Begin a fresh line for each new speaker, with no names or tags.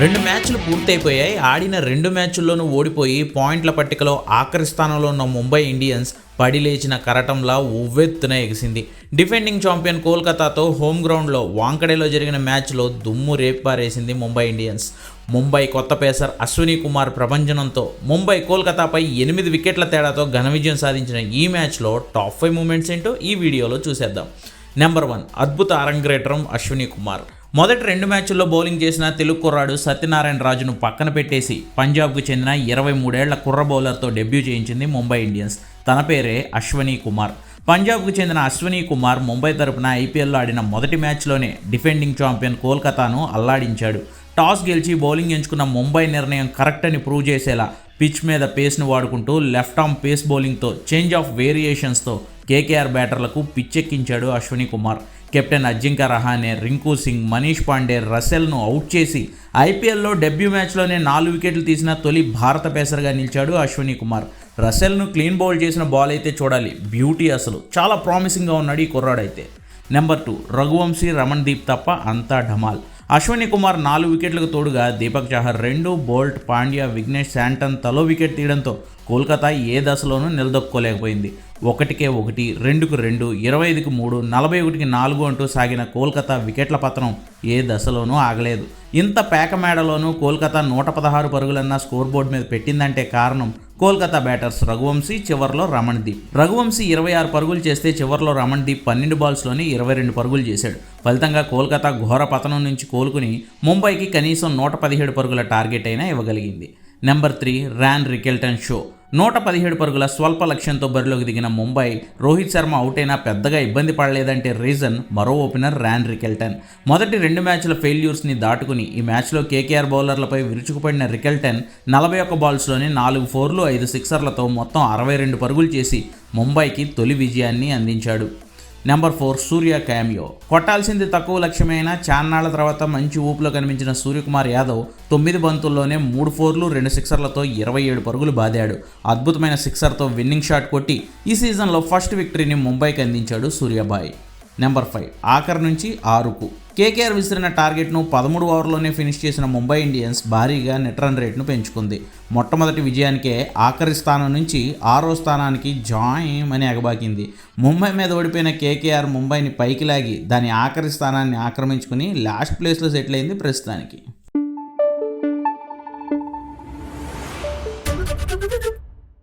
రెండు మ్యాచ్లు పూర్తయిపోయాయి. ఆడిన రెండు మ్యాచ్ల్లోనూ ఓడిపోయి పాయింట్ల పట్టికలో ఆఖరి స్థానంలో ఉన్న ముంబై ఇండియన్స్ పడి లేచిన కరటంలా ఉవ్వెత్తున ఎగిసింది. డిఫెండింగ్ ఛాంపియన్ కోల్కతాతో హోమ్ గ్రౌండ్లో వాంకడేలో జరిగిన మ్యాచ్లో దుమ్ము రేపారేసింది ముంబై ఇండియన్స్. ముంబై కొత్త పేసర్ అశ్విని కుమార్ ప్రభంజనంతో ముంబై కోల్కతాపై ఎనిమిది వికెట్ల తేడాతో ఘన విజయం సాధించిన ఈ మ్యాచ్లో టాప్ ఫైవ్ మూమెంట్స్ ఏంటో ఈ వీడియోలో చూసేద్దాం. నెంబర్ వన్ అద్భుత అరంగ్రేటరం అశ్విని కుమార్. మొదటి రెండు మ్యాచ్ల్లో బౌలింగ్ చేసిన తెలుగు కుర్రాడు సత్యనారాయణ రాజును పక్కన పెట్టేసి పంజాబ్కు చెందిన ఇరవై మూడేళ్ళ కుర్ర బౌలర్తో డెబ్యూ చేయించింది ముంబై ఇండియన్స్. తన పేరే అశ్వనీ కుమార్. పంజాబ్కు చెందిన అశ్వనీ కుమార్ ముంబై తరపున ఐపీఎల్లో ఆడిన మొదటి మ్యాచ్లోనే డిఫెండింగ్ ఛాంపియన్ కోల్కతాను అల్లాడించాడు. టాస్ గెలిచి బౌలింగ్ ఎంచుకున్న ముంబై నిర్ణయం కరెక్ట్ అని ప్రూవ్ చేసేలా పిచ్ మీద పేస్ను వాడుకుంటూ లెఫ్ట్ ఆర్మ్ పేస్ బౌలింగ్తో చేంజ్ ఆఫ్ వేరియేషన్స్తో కేకేఆర్ బ్యాటర్లకు పిచ్చెక్కించాడు అశ్విని కుమార్. కెప్టెన్ అజింకా రహానే రింకు సింగ్ మనీష్ పాండే రసెల్ను అవుట్ చేసి ఐపీఎల్లో డెబ్యూ మ్యాచ్లోనే నాలుగు వికెట్లు తీసిన తొలి భారత పేసర్గా నిలిచాడు అశ్విని కుమార్. రసెల్ను క్లీన్ బౌల్ చేసిన బాల్ అయితే చూడాలి. బ్యూటీ అసలు. చాలా ప్రామిసింగ్గా ఉన్నాడు ఈ కుర్రాడైతే. Number two Raghuvanshi Ramandeep తప్ప అంతా ఢమాల్. అశ్విని కుమార్ నాలుగు వికెట్లకు తోడుగా దీపక్ చహర్ రెండు బోల్ట్ పాండ్యా విఘ్నేష్ శాంటన్ తలో వికెట్ తీయడంతో కోల్కతా ఏ దశలోనూ నిలదొక్కోలేకపోయింది ఒకటికే ఒకటి రెండుకు రెండు ఇరవై ఐదుకు మూడు నలభై ఒకటికి నాలుగు అంటూ సాగిన కోల్కతా వికెట్ల పతనం ఏ దశలోనూ ఆగలేదు. ఇంత పేక మేడలోనూ కోల్కతా నూట పదహారు పరుగులన్న స్కోర్ బోర్డు మీద పెట్టిందంటే కారణం కోల్కతా బ్యాటర్స్ రఘువంశీ చివర్లో రమణ్దీప్. రఘువంశీ ఇరవై ఆరు పరుగులు చేస్తే చివర్లో రమణ్దీప్ పన్నెండు బాల్స్లోనే ఇరవై రెండు పరుగులు చేశాడు. ఫలితంగా కోల్కతా ఘోర పతనం నుంచి కోలుకుని ముంబైకి కనీసం నూట పదిహేడు పరుగుల టార్గెట్ అయినా ఇవ్వగలిగింది. Number three Ryan Rickelton show. నూట పదిహేడు పరుగుల స్వల్ప లక్ష్యంతో బరిలోకి దిగిన ముంబై రోహిత్ శర్మ అవుట్ అయినా పెద్దగా ఇబ్బంది పడలేదంటే రీజన్ మరో ఓపెనర్ ర్యాన్ రికెల్టన్ మొదటి రెండు మ్యాచ్ల ఫెయిల్యూర్స్ని దాటుకుని ఈ మ్యాచ్లో కేకేఆర్ బౌలర్లపై విరుచుకుపడిన రికెల్టన్ నలభై ఒక్క బాల్స్లోనే నాలుగు ఫోర్లు ఐదు సిక్సర్లతో మొత్తం అరవై రెండు పరుగులు చేసి ముంబైకి తొలి విజయాన్ని అందించాడు. నెంబర్ ఫోర్ సూర్య క్యామియో కొట్టాల్సింది తక్కువ లక్ష్యమైన చాన్నాళ్ళ తర్వాత మంచి ఊపులో కనిపించిన సూర్యకుమార్ యాదవ్ తొమ్మిది బంతుల్లోనే మూడు ఫోర్లు రెండు సిక్సర్లతో ఇరవై ఏడు పరుగులు బాదాడు. అద్భుతమైన సిక్సర్తో విన్నింగ్ షాట్ కొట్టి ఈ సీజన్లో ఫస్ట్ విక్టరీని ముంబైకి అందించాడు సూర్యబాయ్. నెంబర్ ఫైవ్ ఆఖరి నుంచి ఆరుకు. కేకేఆర్ విసిరిన టార్గెట్ను పదమూడు ఓవర్లోనే ఫినిష్ చేసిన ముంబై ఇండియన్స్ భారీగా నెట్ రన్ రేట్ను పెంచుకుంది. మొట్టమొదటి విజయానికే ఆఖరి స్థానం నుంచి ఆరో స్థానానికి జాయిన్ అని ఎగబాకింది. ముంబై మీద ఓడిపోయిన కేకేఆర్ ముంబైని పైకి లాగి దాని ఆఖరి స్థానాన్ని ఆక్రమించుకుని లాస్ట్ ప్లేస్లో సెటిల్ అయింది ప్రస్తుతానికి.